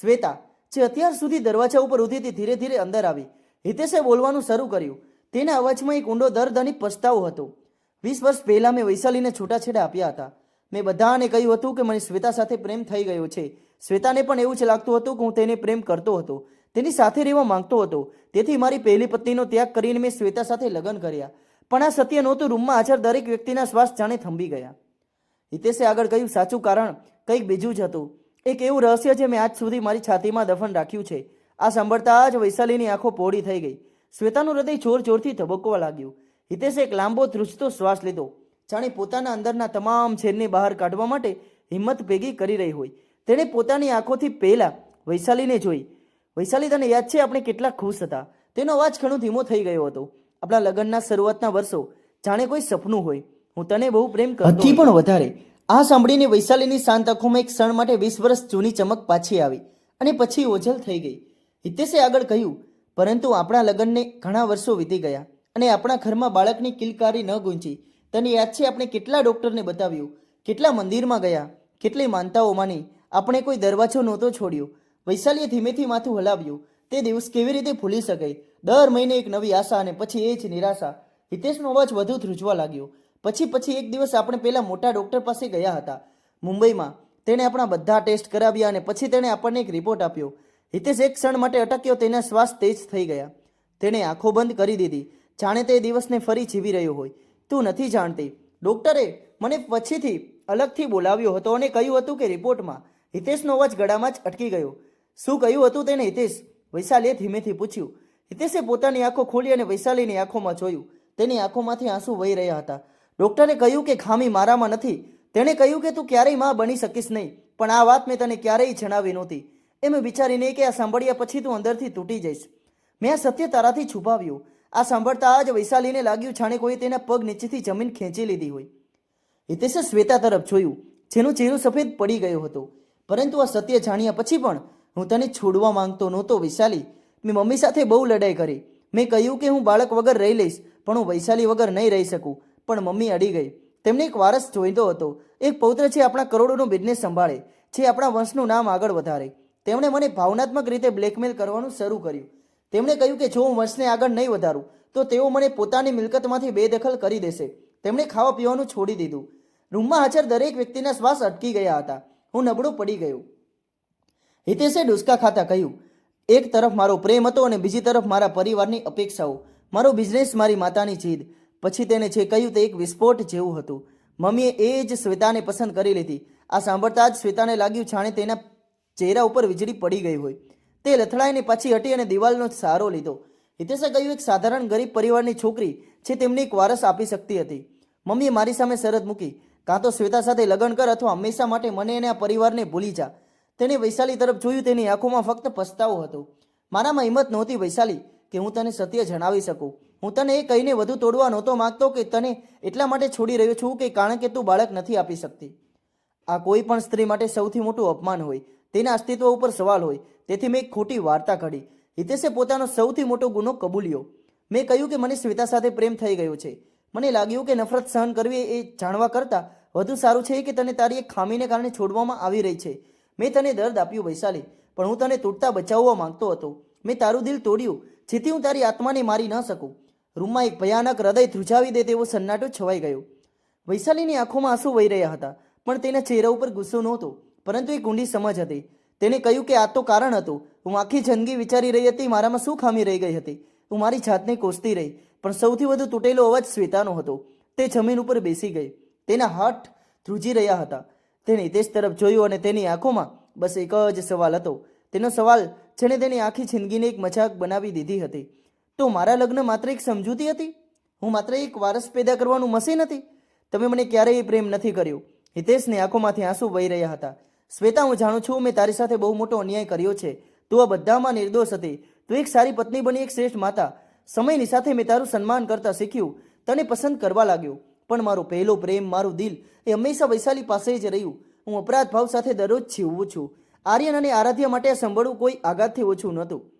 શ્વેતા જે અત્યાર સુધી દરવાજા ઉપર ઊભી હતી, ધીરે ધીરે અંદર આવી. હિતેશે બોલવાનું શરૂ કર્યું. તેના અવાજમાં એક ઊંડો દર્દ અને પસ્તાવો હતો. વીસ વર્ષ પહેલાં મેં વૈશાલીને છૂટાછેડા આપ્યા હતા. મેં બધાને કહ્યું હતું કે મને શ્વેતા સાથે પ્રેમ થઈ ગયો છે. શ્વેતાને પણ એવું જ લાગતું હતું કે હું તેને પ્રેમ કરતો હતો. તેની સાથે રહેવા માંગતો હતો. તેથી મારી પહેલી પત્નીનો ત્યાગ કરીને મેં શ્વેતા સાથે લગ્ન કર્યા. પણ આ સત્ય નહોતું. રૂમમાં હાજર દરેક વ્યક્તિના શ્વાસ જાણે થંભી ગયા. હિતેશે આગળ કહ્યું, સાચું કારણ કંઈક બીજું જ હતું. એક એવું રહસ્ય જે મેં આજ સુધી મારી છાતીમાં દફન રાખ્યું છે. આ સાંભળતા જ વૈશાલીની આંખો પહોળી થઈ ગઈ. શ્વેતાનું હૃદય જોર જોરથી ધબકવા લાગ્યું. હિતેશે એક લાંબો ધ્રુજતો શ્વાસ લીધો. જાણે પોતાના અંદરના તમામ ઝેરને બહાર કાઢવા માટે હિંમત ભેગી કરી રહી હોય. તેણે પોતાની આંખોથી પહેલા વૈશાલીને જોઈ. વૈશાલી તને યાદ છે આપણે કેટલા ખુશ હતા? તેનો અવાજ ઘણો ધીમો થઈ ગયો હતો. આપણા લગ્નના શરૂઆતના વર્ષો જાણે કોઈ સપનું હોય. હું તને બહુ પ્રેમ કરતો પણ વધારે. આ સાંભળીને વૈશાલીની શાંત આંખોમાં એક ક્ષણ માટે વીસ વર્ષ જૂની ચમક પાછી આવી અને પછી ઓझલ થઈ ગઈ. હિતેશે આગળ કહ્યું, પરંતુ આપણા લગ્નને ઘણા વર્ષો વીતી ગયા અને આપણા ઘરમાં બાળકની કિલકારી ન ગુંજી. તને યાદ છે આપણે કેટલા ડૉક્ટરને બતાવ્યું? કેટલા મંદિરમાં ગયા? કેટલી માનતાઓ માની? આપણે કોઈ દરવાજો નહોતો છોડ્યો. વૈશાલીએ ધીમેથી માથું હલાવ્યું. તે દિવસ કેવી રીતે ભૂલી શકાય? દર મહિને એક નવી આશા અને પછી એ જ નિરાશા. હિતેશનો અવાજ વધુ ધ્રુજવા લાગ્યો. પછી પછી એક દિવસ આપણે પહેલાં મોટા ડૉક્ટર પાસે ગયા હતા મુંબઈમાં. તેણે આપણા બધા ટેસ્ટ કરાવ્યા અને પછી તેણે આપણને એક રિપોર્ટ આપ્યો. હિતેશ એક ક્ષણ માટે અટક્યો, તેના શ્વાસ તેજ થઈ ગયા. તેણે આંખો બંધ કરી દીધી. જાણે તે દિવસને ફરી જીવી રહ્યો હોય. તું નથી જાણતી. ડૉક્ટરે મને પછીથી અલગથી બોલાવ્યો હતો અને કહ્યું હતું કે રિપોર્ટમાં હિતેશનો અવાજ ગળામાં જ અટકી ગયો. શું કહ્યું હતું તેને હિતેશ? વૈશાલીએ ધીમેથી પૂછ્યું. હિતેશે પોતાની આંખો ખોલી અને વૈશાલીની આંખોમાં જોયું. તેની આંખોમાંથી આંસુ વહી રહ્યા હતા. ડૉક્ટરે કહ્યું કે ખામી મારામાં નથી. તેણે કહ્યું કે તું ક્યારેયમાં બની શકીશ નહીં, પણ આ વાત મેં તને ક્યારેય જણાવી નહોતી. એમ વિચારીને કે આ સાંભળ્યા પછી તું અંદરથી તૂટી જઈશ. મેં આ સત્ય તારાથી છુપાવ્યું. આ સાંભળતા જ વૈશાલીને લાગ્યું જાણે કોઈ તેના પગ નીચેથી જમીન ખેંચી લીધી હોય. હિતેશે શ્વેતા તરફ જોયું. જેનું ચહેરું સફેદ પડી ગયો હતો. પરંતુ આ સત્ય જાણ્યા પછી પણ હું તને છોડવા માંગતો નહોતો વૈશાલી. મેં મમ્મી સાથે બહુ લડાઈ કરી. મેં કહ્યું કે હું બાળક વગર રહી લઈશ, પણ હું વૈશાલી વગર નહીં રહી શકું. પણ મમ્મી અડી ગઈ. તેમને એક વારસ જોઈતો હતો. એક પૌત્ર છે આપણા કરોડોનો બિઝનેસ સંભાળે છે આપણા વંશનું નામ આગળ વધારે. તેમણે મને ભાવનાત્મક રીતે બ્લેકમેલ કરવાનું શરૂ કર્યું. તેમણે કહ્યું કે જો હું વંશને આગળ નહીં વધારું, તો તેઓ મને પોતાની મિલકતમાંથી બેદખલ કરી દેશે. તેમણે ખાવા પીવાનું છોડી દીધું. રૂમમાં હાજર દરેક વ્યક્તિના શ્વાસ અટકી ગયા હતા. હું નબળો પડી ગયો. હિતેશે ડુસકા ખાતા કહ્યું, એક તરફ મારો પ્રેમ હતો અને બીજી તરફ મારા પરિવારની અપેક્ષાઓ. મારો બિઝનેસ મારી માતાની જીદ. પછી તેને જે કહ્યું તે એક વિસ્ફોટ જેવું હતું. મમ્મીએ એ જ શ્વેતાને પસંદ કરી લીધી. આ સાંભળતા જ શ્વેતાને લાગ્યું જાણે તેના ચહેરા ઉપર વીજળી પડી ગઈ હોય. તે લથડાઈને પાછી હટી અને દિવાલનો સહારો લીધો. હિતેશે કહ્યું, એક સાધારણ ગરીબ પરિવારની છોકરી છે, તેમને એક વારસ આપી શકતી હતી. મમ્મીએ મારી સામે શરત મૂકી. કાં તો શ્વેતા સાથે લગ્ન કર અથવા હંમેશા માટે મને અને આ પરિવારને ભૂલી જા. તેણે વૈશાલી તરફ જોયું, તેની આંખોમાં ફક્ત પસ્તાવો હતો. મારામાં હિંમત નહોતી વૈશાલી, કે હું તને સત્ય જણાવી શકું. હું તને એ કહીને વધુ તોડવા નહોતો માંગતો કે તને એટલા માટે છોડી રહ્યો છું કે કારણ કે તું બાળક નથી આપી શકતી. આ કોઈ પણ સ્ત્રી માટે સૌથી મોટું અપમાન હોય, તેના અસ્તિત્વ ઉપર સવાલ હોય. તેથી મેં એક ખોટી વાર્તા ઘડી. હિતેશે પોતાનો સૌથી મોટો ગુનો કબૂલ્યો. મેં કહ્યું કે મને શ્વેતા સાથે પ્રેમ થઈ ગયો છે. મને લાગ્યું કે નફરત સહન કરવી એ જાણવા કરતાં વધુ સારું છે કે તને તારી એક ખામીને કારણે છોડવામાં આવી રહી છે. મેં તને દર્દ આપ્યું વૈશાલી, પણ હું તને તૂટતા બચાવવા માંગતો હતો. મેં તારું દિલ તોડ્યું, જેથી હું તારી આત્માને મારી ન શકું. રૂમમાં એક ભયાનક હૃદય ધ્રુજાવી દે તેવો સન્નાટો છવાઈ ગયો. વૈશાલીની આંખોમાં આંસુ વહી રહ્યા હતા, પણ તેના ચહેરા ઉપર ગુસ્સો નહોતો, પરંતુ એક ઊંડી સમજ હતી. તેને કહ્યું કે આ તો કારણ હતું. હું આખી જિંદગી વિચારી રહી હતી, મારામાં શું ખામી રહી ગઈ હતી? હું મારી જાતને કોસતી રહી, પણ સૌથી વધુ તૂટેલો અવાજ શ્વેતાનો હતો. તે જમીન ઉપર બેસી ગઈ. તેના હાથ ધ્રુજી રહ્યા હતા. તેણે હિતેશ તરફ જોયું અને તેની આંખોમાં બસ એક જ સવાલ હતો. તેનો સવાલ જેણે તેની આખી જિંદગીને એક મજાક બનાવી દીધી હતી. તો મારા લગ્ન માત્ર એક સમજૂતી હતી? હું માત્ર એક વારસ પેદા કરવાનું મશીન હતી તમે મને ક્યારેય પ્રેમ નથી કર્યો. હિતેશની આંખોમાંથી આંસુ વહી રહ્યા હતા. શ્વેતા, હું જાણું છું, મેં તારી સાથે બહુ મોટો અન્યાય કર્યો છે. તું આ બધામાં નિર્દોષ હતી. તું એક સારી પત્ની બની, એક શ્રેષ્ઠ માતા. સમયની સાથે મેં તારું સન્માન કરતા શીખ્યું. તને પસંદ કરવા લાગ્યો. પણ મારો પહેલો પ્રેમ, મારું દિલ એ હંમેશા વૈશાલી પાસે જ રહ્યું. હું અપરાધ ભાવ સાથે દરરોજ જીવવું છું. આર્યન અને આરાધ્ય માટે આ સંભળવું કોઈ આઘાતથી ઓછું નહોતું.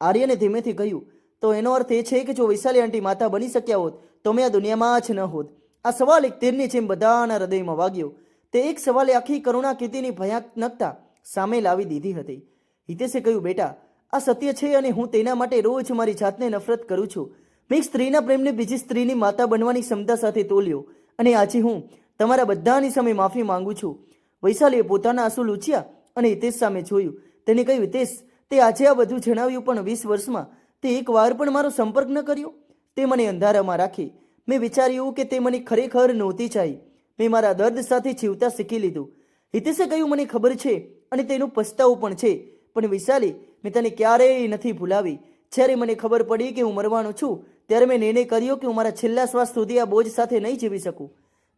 આર્યને ધીમેથી કહ્યું તો એનો અર્થ એ છે કે જો વૈશાલી આંટી માતા બની શક્યા હોત, તો મેં આ દુનિયામાં જ ન હોત. આ સવાલ એક તીરની જેમ બધાના હૃદયમાં વાગ્યો. તે એક સવાલે આખી કરુણા કીર્તિની ભયાનકતા સામે લાવી દીધી હતી. હિતેશે કહ્યું, બેટા, આ સત્ય છે અને હું તેના માટે રોજ મારી જાતને નફરત કરું છું. મેં એક સ્ત્રીના પ્રેમને બીજી સ્ત્રીની માતા બનવાની ક્ષમતા સાથે તોલ્યો અને આજે હું તમારા બધાની સામે માફી માંગુ છું. વૈશાલીએ પોતાના આંસુ લૂછ્યા અને હિતેશ સામે જોયું. તેને કહ્યું, હિતેશ, તે આજે આ બધું જણાવ્યું પણ વીસ વર્ષમાં તે એક વાર પણ મારો સંપર્ક ન કર્યો. તે મને અંધારામાં રાખી. મેં વિચાર્યું કે તે મને ખરેખર નહોતી ચાહી. મેં મારા દર્દ સાથે જીવતા શીખી લીધું. હિતેશે કહ્યું, મને ખબર છે અને તેનું પસ્તાવું પણ છે. પણ વિશાલી, મેં તને ક્યારેય નથી ભૂલાવી. જ્યારે મને ખબર પડી કે હું મરવાનો છું, ત્યારે મેં નિર્ણય કર્યો કે હું મારા છેલ્લા શ્વાસ સુધી આ બોજ સાથે નહીં જીવી શકું.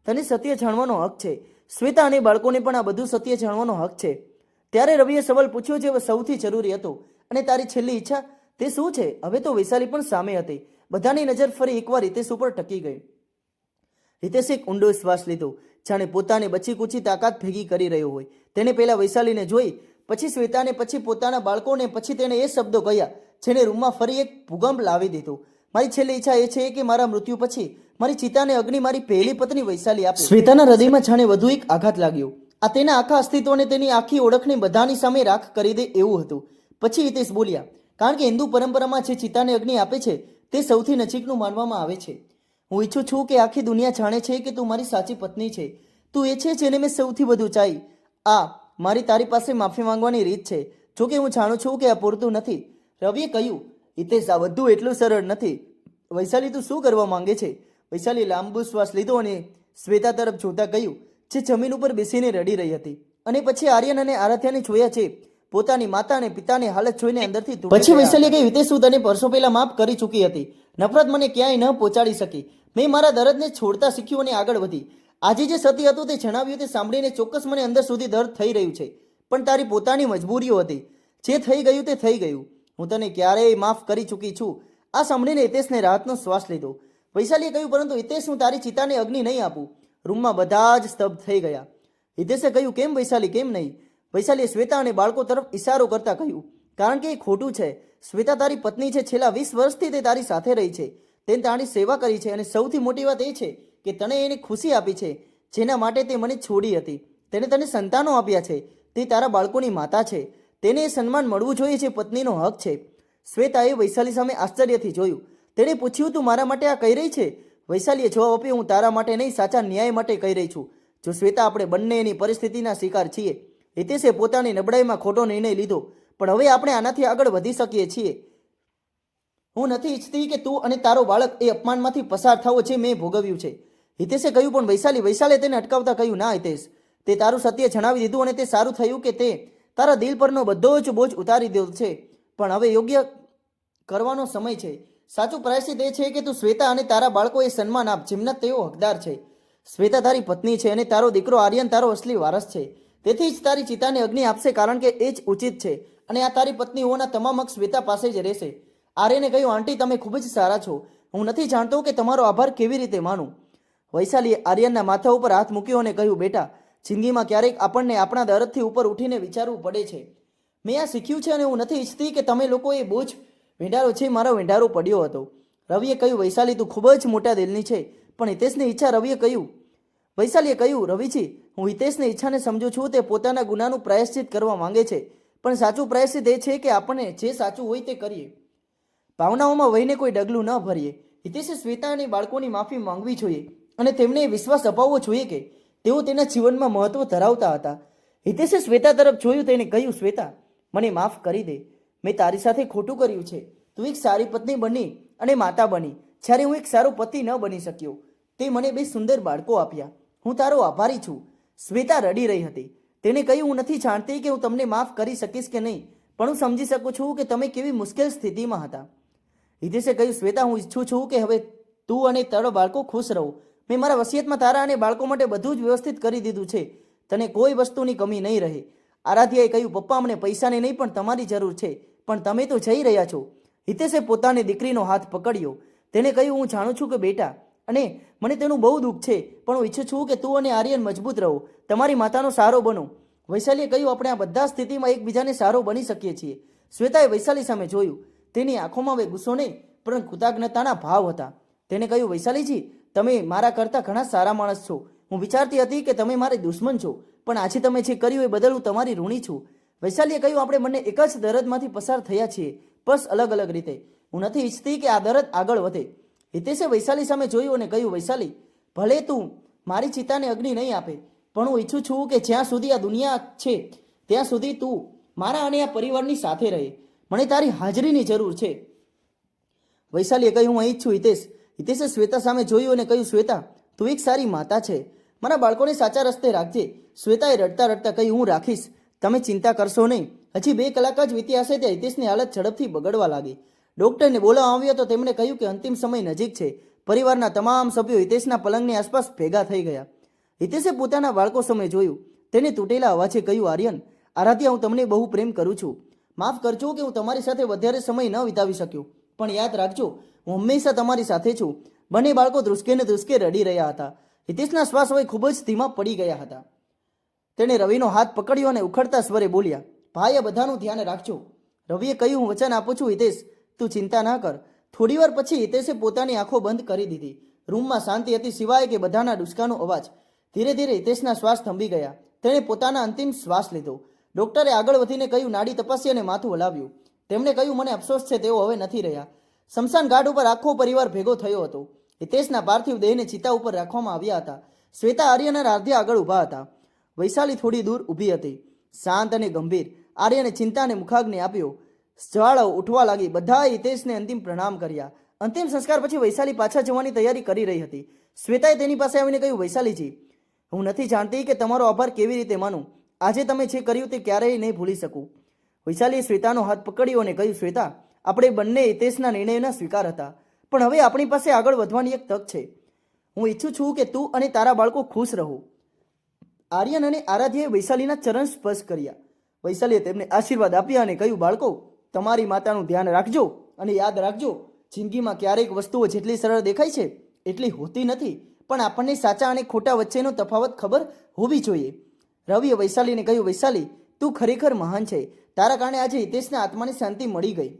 તને સત્ય જાણવાનો હક છે. શ્વેતા અને બાળકોને પણ આ બધું સત્ય જાણવાનો હક છે. ત્યારે રવિએ સવાલ પૂછ્યો જે સૌથી જરૂરી હતો. અને તારી છેલ્લી ઈચ્છા? તે શું છે? હવે તો વૈશાલી પણ સામે હતી. બધાની નજર ફરી એકવાર હિતેશ ઉપર ટકી ગઈ. હિતેશે એક ઊંડો શ્વાસ લીધો, જાણે પોતાને બચી કૂચી તાકાત ભેગી કરી રહ્યો હોય. તેને પહેલા વૈશાલીને જોઈ, પછી શ્વેતાને, પછી પોતાના બાળકોને, પછી તેણે એ શબ્દો કહ્યા જેને રૂમમાં ફરી એક ભૂકંપ લાવી દીધો. મારી છેલ્લી ઈચ્છા એ છે કે મારા મૃત્યુ પછી મારી ચિતાને અગ્નિ મારી પહેલી પત્ની વૈશાલી આપે. શ્વેતાના હૃદયમાં જાણે વધુ એક આઘાત લાગ્યો. આ તેના આખા અસ્તિત્વને તેની આખી ઓળખને બધાની સામે રાખ કરી દે એવું હતું. પછી હિતેશ બોલ્યા કારણ કે હિન્દુ પરંપરામાં જે ચિતાને અગ્નિ આપે છે, તે સૌથી નજીકનું માનવામાં આવે છે. હું ઈચ્છું છું કે આખી દુનિયા જાણે છે કે તું મારી સાચી પત્ની છે. તું એ છે જેને મેં સૌથી વધુ ચાહી. આ મારી તારી પાસે માફી માંગવાની રીત છે. જો કે હું જાણું છું કે આ પૂરતું નથી. રવિએ કહ્યું, હિતેશ, આ બધું એટલું સરળ નથી. વૈશાલી, તું શું કરવા માંગે છે? વૈશાલી લાંબુ શ્વાસ લીધો અને શ્વેતા તરફ જોતા કહ્યું, જે જમીન ઉપર બેસીને રડી રહી હતી. અને પછી આર્યન અને આરાધ્યાને જોયા છે. પોતાની માતા અને પિતાની હાલત જોઈને અંદરથી પછી વૈશાલી કહી હિતેશ સુદ તને વર્ષો પહેલા માફ કરી ચૂકી હતી. નફરત મને ક્યાંય ન પહોંચાડી શકી. મેં મારા દર્દને છોડતા શીખ્યું અને આગળ વધી. આજે જે સતી હતું તે જણાવ્યું તે સાંભળીને ચોક્કસ મને અંદર સુધી દર્દ થઈ રહ્યું છે. પણ તારી પોતાની મજબૂરીઓ હતી. જે થઈ ગયું તે થઈ ગયું. હું તને ક્યારેય માફ કરી ચૂકી છું. આ સાંભળીને હિતેશને રાહતનો શ્વાસ લીધો. વૈશાલીએ કહ્યું પરંતુ હિતેશ હું તારી ચિતાને અગ્નિ નહીં આપું. રૂમમાં બધા જ સ્તબ્ધ થઈ ગયા. હિતેશે કહ્યું કેમ વૈશાલી કેમ નહીં? વૈશાલીએ શ્વેતા અને બાળકો તરફ ઇશારો કરતા કહ્યું, કારણ કે એ ખોટું છે. શ્વેતા તારી પત્ની છે. છેલ્લા વીસ વર્ષથી તે તારી સાથે રહી છે. તેને તારી સેવા કરી છે અને સૌથી મોટી વાત એ છે કે તને એને ખુશી આપી છે. જેના માટે તે મને છોડી હતી. તેને તને સંતાનો આપ્યા છે. તે તારા બાળકોની માતા છે. તેને એ સન્માન મળવું જોઈએ જે પત્નીનો હક છે. શ્વેતાએ વૈશાલી સામે આશ્ચર્યથી જોયું, તેણે પૂછ્યું, તું મારા માટે આ કહી રહી છે? વૈશાલીએ જવાબ આપ્યો, હું તારા માટે નહીં, સાચા ન્યાય માટે કહી રહી છું. જો શ્વેતા આપણે બંને એની પરિસ્થિતિના શિકાર છીએ હિતેશે પોતાની નબળાઈમાં ખોટો નિર્ણય લીધો. પણ હવે આપણે આનાથી આગળ વધી શકીએ છીએ. હું નથી ઈચ્છતી કે તું અને તારો બાળક એ અપમાનમાંથી પસાર થવો છે મેં ભોગવ્યું છે. હિતેશે કહ્યું, પણ વૈશાલી, વૈશાલે તેને અટકાવતા કહ્યું, ના, હિતેશ, તે તારું સત્ય જણાવી દીધું અને તે સારું થયું કે તે તારા દિલ પરનો બધો જ બોજ ઉતારી દીધો છે. પણ હવે યોગ્ય કરવાનો સમય છે. સાચું પ્રાયશ્ચિત એ છે કે તું શ્વેતા અને તારા બાળકોએ સન્માન આપ, જેમના તેઓ હકદાર છે. શ્વેતા તારી પત્ની છે અને તારો દીકરો આર્યન તારો અસલી વારસ છે. તેથી જ તારી ચિતાને અગ્નિ આપશે કારણ કે એ જ ઉચિત છે અને આ તારી પત્ની હોવાના તમામ હક શ્વેતા પાસે જ રહેશે. આર્યને કહ્યું, આંટી, તમે ખૂબ જ સારા છો. હું નથી જાણતો કે તમારો આભાર કેવી રીતે માનું. વૈશાલીએ આર્યનના માથા ઉપર હાથ મૂક્યો અને કહ્યું, બેટા, જિંદગીમાં ક્યારેક આપણને આપણા દરદથી ઉપર ઉઠીને વિચારવું પડે છે. મેં આ શીખ્યું છે અને હું નથી ઈચ્છતી કે તમે લોકો એ બોજ વેંઢારો છે, મારો વેંઢારો પડ્યો હતો. રવિએ કહ્યું, વૈશાલી, તું ખૂબ જ મોટા દિલની છે. પણ હિતેશની ઈચ્છા રવિએ કહ્યું વૈશાલીએ કહ્યું, રવિજી, હું હિતેશની ઈચ્છાને સમજુ છું, તે પોતાના ગુનાનું પ્રાયશ્ચિત કરવા માંગે છે, પણ સાચું પ્રાયશ્ચિત એ છે કે આપણને જે સાચું હોય તે કરીએ. ભાવનાઓમાં વહીને કોઈ ડગલું ન ભરીએ. હિતેશે શ્વેતા અને બાળકોની માફી માંગવી જોઈએ અને તેમને વિશ્વાસ અપાવવો જોઈએ કે તેઓ તેના જીવનમાં મહત્વ ધરાવતા હતા. હિતેશે શ્વેતા તરફ જોયું તેને કહ્યું, શ્વેતા, મને માફ કરી દે. મેં તારી સાથે ખોટું કર્યું છે. તું એક સારી પત્ની બની અને માતા બની. જ્યારે હું એક સારો પતિ ન બની શક્યો, તે મને બે સુંદર બાળકો આપ્યા. હું તારો આભારી છું. શ્વેતા રડી રહી હતી. તેને કહ્યું, હું નથી જાણતી કે હું તમને માફ કરી શકીશ કે નહીં, પણ હું સમજી શકું છું કે તમે કેવી મુશ્કેલ સ્થિતિમાં હતા. હિતેશે કહ્યું, શ્વેતા, હું ઈચ્છું છું કે હવે તું અને તારો બાળકો ખુશ રહો. મેં મારા વસિયતમાં તારા અને બાળકો માટે બધું જ વ્યવસ્થિત કરી દીધું છે. તને કોઈ વસ્તુની કમી નહીં રહે. આરાધ્યાએ કહ્યું, પપ્પા, મને પૈસાની નહીં, પણ તમારી જરૂર છે. પણ તમે તો જઈ રહ્યા છો. હિતેશે પોતાની દીકરીનો હાથ પકડ્યો. તેને કહ્યું, હું જાણું છું કે બેટા, અને મને તેનું બહુ દુઃખ છે, પણ હું ઈચ્છું છું કે તું અને આર્યન મજબૂત રહો. તમારી માતાનો સારો બનો. વૈશાલીએ કહ્યું, આપણે આ બધા સ્થિતિમાં એકબીજાને સારો બની શકીએ છીએ. શ્વેતાએ વૈશાલી સામે જોયું. તેની આંખોમાં હવે ગુસ્સો નહીં, પણ કૃતજ્ઞતાના ભાવ હતા. તેને કહ્યું, વૈશાલીજી, તમે મારા કરતાં ઘણા સારા માણસ છો. હું વિચારતી હતી કે તમે મારી દુશ્મન છો, પણ આજે તમે જે કર્યું એ બદલ હું તમારી ઋણી છું. વૈશાલીએ કહ્યું, આપણે બંને એક જ દરદમાંથી પસાર થયા છીએ, બસ અલગ અલગ રીતે. હું નથી ઈચ્છતી કે આ દરદ આગળ વધે. હિતેશે વૈશાલી સામે જોયું અને કહ્યું, વૈશાલી, ભલે તું મારી ચિતાને અગ્નિ નહીં આપે, પણ હું ઈચ્છું છું કે જ્યાં સુધી આ દુનિયા છે, ત્યાં સુધી તું મારા અને આ પરિવારની સાથે રહે. મને તારી હાજરીની જરૂર છે. વૈશાલીએ કહ્યું, હું અહીં છું, હિતેશ. હિતેશે શ્વેતા સામે જોયું અને કહ્યું, શ્વેતા, તું એક સારી માતા છે. મારા બાળકોને સાચા રસ્તે રાખજે. શ્વેતાએ રડતા રડતા કહ્યું, હું રાખીશ. તમે ચિંતા કરશો નહીં. હજી બે કલાક જ વીતી હશે ત્યાં હિતેશની હાલત ઝડપથી બગડવા લાગી. ડોક્ટરને બોલાવવા આવ્યો તો તેમણે કહ્યું કે અંતિમ સમય નજીક છે. પરિવારના તમામ સભ્યો હિતેશના પલંગની આસપાસ ભેગા થઈ ગયા. હિતેશે પોતાના બાળકો સમય જોયું. તેને તૂટેલા અવાજે કહ્યું, આર્યન, આરાધ્યા, હું તમને બહુ પ્રેમ કરું છું. માફ કરજો કે હું તમારી સાથે વધારે સમય ન વિતાવી શક્યો. પણ યાદ રાખજો, હું હંમેશા તમારી સાથે છું. બંને બાળકો ધ્રુસકે ને ધ્રુસકે રડી રહ્યા હતા. હિતેશના શ્વાસ હોય ખૂબ જ ધીમા પડી ગયા હતા. તેણે રવિનો હાથ પકડ્યો અને ઉખડતા સ્વરે બોલ્યા ભાઈ આ બધાનું ધ્યાન રાખજો. રવિએ કહ્યું, હું વચન આપું છું, હિતેશ. તું ચિંતા ના કર. થોડીવાર પછી હિતેશે પોતાની આંખો બંધ કરી દીધી. રૂમમાં શાંતિ હતી સિવાય કે બધાના ડુસકાનો અવાજ. ધીરે ધીરે હિતેશના શ્વાસ થંભી ગયા. તેણે પોતાના અંતિમ શ્વાસ લીધો. ડોક્ટરે આગળ વધીને કહ્યું, નાડી તપાસી અને માથું હલાવ્યું. તેમણે કહ્યું, મને અફસોસ છે, તેઓ હવે નથી રહ્યા. સ્મશાન ઘાટ ઉપર આખો પરિવાર ભેગો થયો હતો. હિતેશના પાર્થિવ દેહને ચિતા ઉપર રાખવામાં આવ્યા હતા. શ્વેતા આર્ય અને રાધ્યા આગળ ઊભા હતા. વૈશાલી થોડી દૂર ઊભી હતી. શાંત અને ગંભીર. આર્યને ચિંતાને મુખાગ્નિ આપ્યો. જ્વાળાઓ ઉઠવા લાગી. બધાએ હિતેશને અંતિમ પ્રણામ કર્યા. અંતિમ સંસ્કાર પછી વૈશાલી પાછા જવાની તૈયારી કરી રહી હતી. શ્વેતાએ તેની પાસે આવીને કહ્યું, વૈશાલીજી, હું નથી જાણતી કે તમારો આભાર કેવી રીતે માનું. આજે તમે જે કર્યું તે ક્યારેય નહીં ભૂલી શકું. વૈશાલીએ શ્વેતાનો હાથ પકડ્યો અને કહ્યું, શ્વેતા, આપણે બંને હિતેશના નિર્ણયના સ્વીકાર હતા. પણ હવે આપણી પાસે આગળ વધવાની એક તક છે. હું ઈચ્છું છું કે તું અને તારા બાળકો ખુશ રહો. આર્યન અને આરાધ્યાએ વૈશાલીના ચરણ સ્પર્શ કર્યા. વૈશાલીએ તેમને આશીર્વાદ આપ્યા અને કહ્યું, બાળકો તમારી માતાનું ધ્યાન રાખજો અને યાદ રાખજો, જિંદગીમાં ક્યારેક વસ્તુઓ જેટલી સરળ દેખાય છે, એટલી હોતી નથી. પણ આપણને સાચા અને ખોટા વચ્ચેનો તફાવત ખબર હોવી જોઈએ. રવિએ વૈશાલીને કહ્યું, વૈશાલી, તું ખરેખર મહાન છે. તારા કારણે આજે હિતેશના આત્માની શાંતિ મળી ગઈ.